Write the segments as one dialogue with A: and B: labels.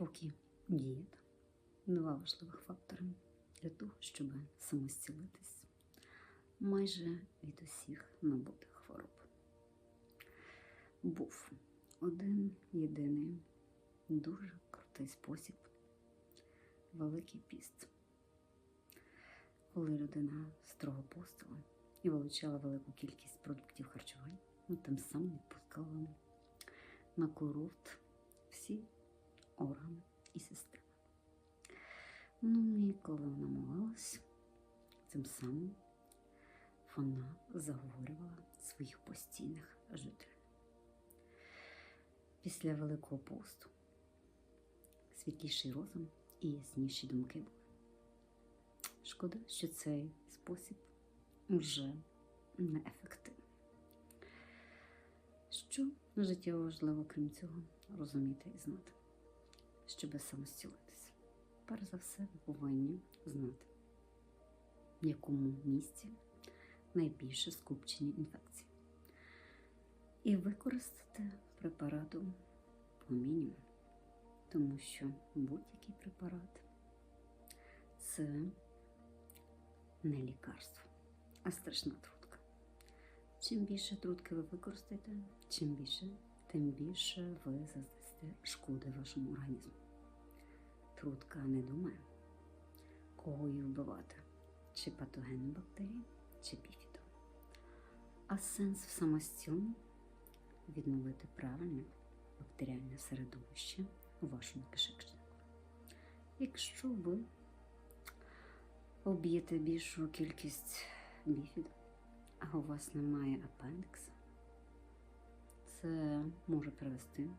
A: спокій, дієта два важливих фактори для того, щоб самостілитись майже від усіх набутих хвороб. Був один єдиний дуже крутий спосіб Великий піст. Коли людина строго постила і вилучала велику кількість продуктів харчування, ну, тим самим відпускала на курорт всі органи і системи. Ну і коли вона молилась, цим самим вона заговорювала своїх постійних жителів. Після Великого посту світліший розум і ясніші думки були. Шкода, що цей спосіб вже неефективний. Що життєво важливо, крім цього, розуміти і знати, щоб самостілитися. Перш за все, ви повинні знати, в якому місці найбільше скупчення інфекцій. І використати препарату по мінімуму, тому що будь-який препарат це не лікарство, а страшна трутка. Чим більше трутки ви використаєте, чим більше, тим більше ви заздасте шкоди вашому організму. Трутка не думає, кого її вбивати, чи патогенну бактерію, чи біфіду. А сенс в самостійно відновити правильне бактеріальне середовище у вашому кишечнику. Якщо ви об'єте більшу кількість біфіду, а у вас немає апендикса, це може привести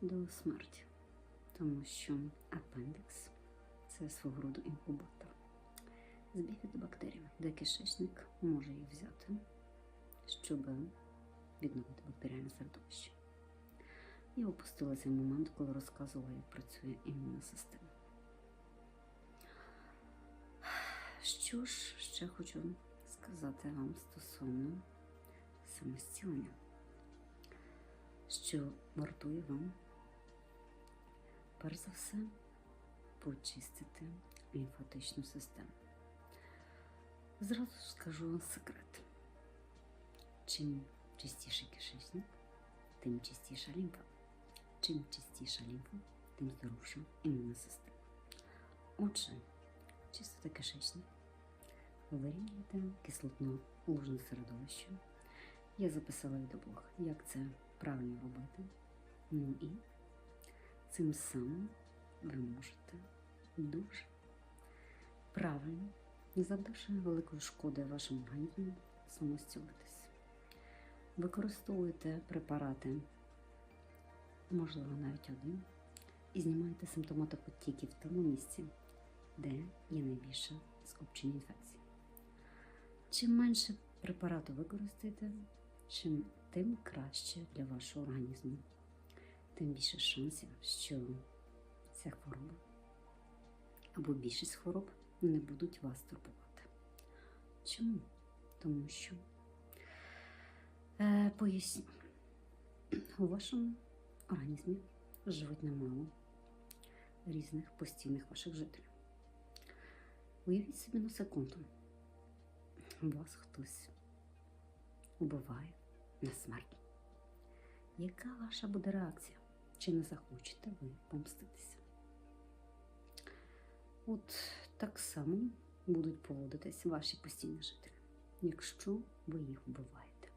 A: до смерті, тому що апендикс це свого роду інкубатор з біфідобактеріями, де кишечник може їх взяти, щоб відновити бактеріальне середовище. Я опустила цей момент, коли розказувала, як працює імунна система. Що ж ще хочу сказати вам стосовно самостілення, що вартує вам, перш за все, почистити лімфатичну систему. Зразу скажу секрет. Чим чистіший кишечник, тим чистіша лімфа. Чим чистіша лімфа, тим здоровша імунна система. Отже, чистити кишечник, вирівняйте кислотно лужне середовище. Я записала відеоблог, як це правильно робити. Ну і цим самим ви можете дуже правильно, не завдавши великої шкоди вашому організму, самостілитись. Використовуйте препарати, можливо, навіть один, і знімайте симптоматопотіки в тому місці, де є найбільше скупчення інфекцій. Чим менше препарату використаєте, чим тим краще для вашого організму, тим більше шансів, що ця хвороба або більшість хвороб не будуть вас турбувати. Чому? Тому що Е, Поясню. У вашому організмі живуть немало різних постійних ваших жителів. Уявіть собі на секунду, вас хтось убиває на смерть. Яка ваша буде реакція? Чи не захочете ви помститися? От так само будуть поводитись ваші постійні жителі, якщо ви їх вбиваєте.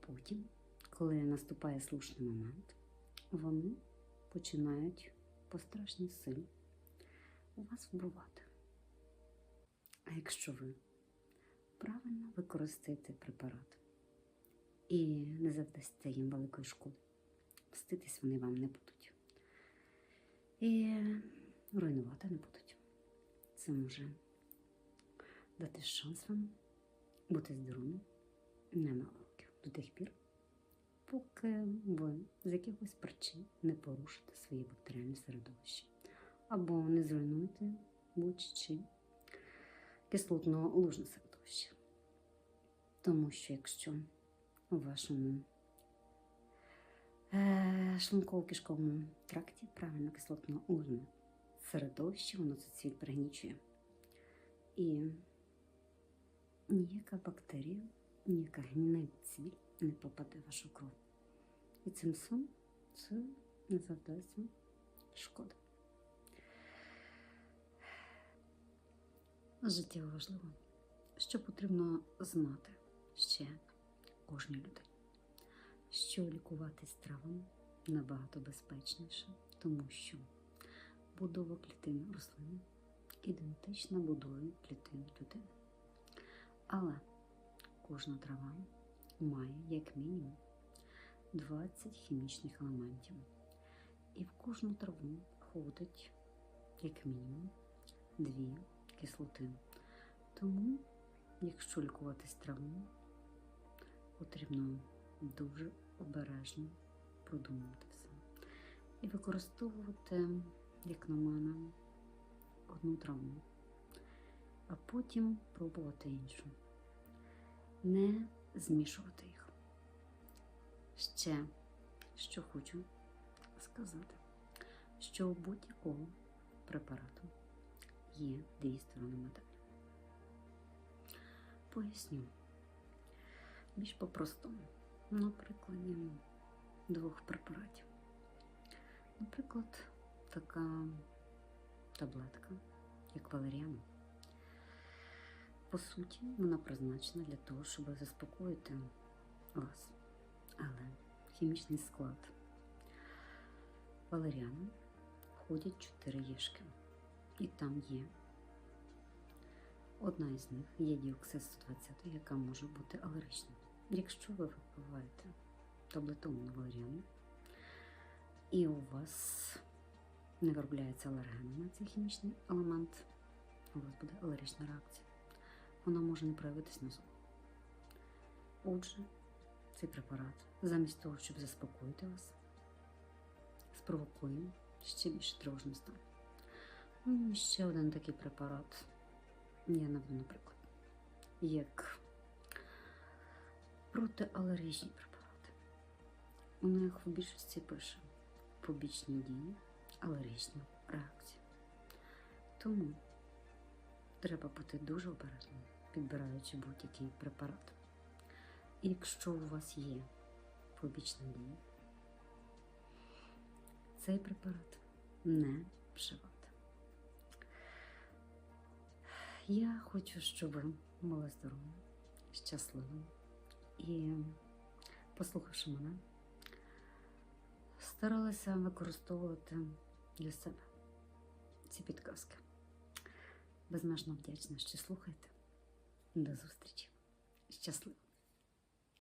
A: Потім, коли наступає слушний момент, вони починають по страшній силі вас вбивати. А якщо ви правильно використаєте препарат і не завдасте їм великої шкоди, мститись вони вам не будуть. І руйнувати не будуть. Це може дати шанс вам бути здоровим немало років до тих пір, поки ви з якихось причин не порушите своє бактеріальне середовище або не зруйнуєте будь-чи кислотно лужне середовище. Тому що якщо у вашому шлунково-кишковому тракті правильно кислотно урне середовище, воно цей цвіт пригнічує. І ніяка бактерія, ніяка гнійна цвіль не попаде в вашу кров. І цим самим це не завдасть вам шкоди. Життєво важливо, що потрібно знати ще кожній людині, що лікуватись травами набагато безпечніше, тому що будова клітин рослини ідентична будові клітин людини. Але кожна трава має як мінімум 20 хімічних елементів. І в кожну траву входить як мінімум дві кислоти. Тому, якщо лікуватись травму, потрібно дуже обережно продумати все. І використовувати, як на мене, одну травму, а потім пробувати іншу. Не змішувати їх. Ще, що хочу сказати, що у будь-якого препарату є дві сторони медалі. Поясню більш по-простому, на прикладі двох препаратів. Наприклад, така таблетка, як валеріана. По суті, вона призначена для того, щоб заспокоїти вас. Але хімічний склад валеріану входять чотири єшки. І там є одна із них є діоксид 120, яка може бути алергічною. Якщо ви випиваєте таблетовану валеріану, і у вас не виробляється алергену на цей хімічний елемент, у вас буде алергічна реакція. Вона може не проявитись на зуб. Отже, цей препарат, замість того, щоб заспокоїти вас, спровокує ще більше тривожний стан. Ну, ще один такий препарат. Я наведу, наприклад, як протиалергічні препарати. У них в більшості пише побічні дії, алергічна реакція. Тому треба бути дуже обережним, підбираючи будь-який препарат. І якщо у вас є побічна дія, цей препарат не вживати. Я хочу, щоб ви були здорові, щасливі і, послухавши мене, старалися використовувати для себе ці підказки. Безмежно вдячна, що слухаєте. До зустрічі. Щасливо!